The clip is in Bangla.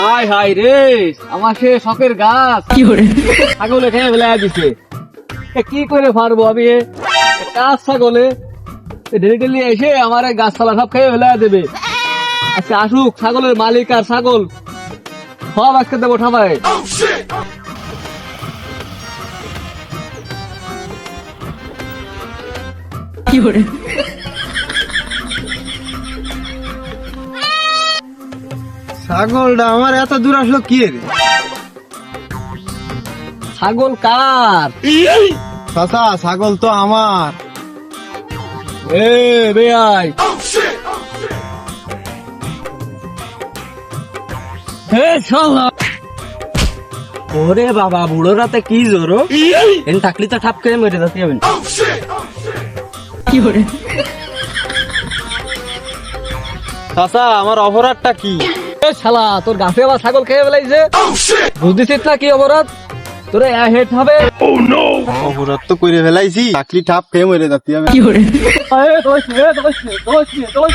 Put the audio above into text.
হাই হাই রে আমার সে শখের গাছ। ছাগলে খেয়ে ফেলে দিছে। কি করে পারব আমি কাজ ছাগলে? ডেলি ডেলি এসে আমার গাছপালা সব খেয়ে ফেলে দেবে। আচ্ছা আসুক ছাগলের মালিক আর ছাগল। সব আজকে দেবো ঠামায় ছাগলটা আমার এত দূর আসলো কি রে? ছাগল কার? চাচা ছাগল তো আমার। এ বেয়াই হে শালা। ওরে বাবা বুড়ো রাতে কি জোর? এন থাকলি তো ঠাপ করে মেরে যাতে যাবেন চাচা আমার অপরাধটা কি? শালা তোর গাছে আবার ছাগল খেয়ে ফেলাইছে। বুঝতেছিস না কি অপরাধ? তোরে হেড হবে। অপরাধ তো করে ফেলাইছি চাকরি ঠাপ খেয়ে মরে যাচ্ছি আমি। কি দোষ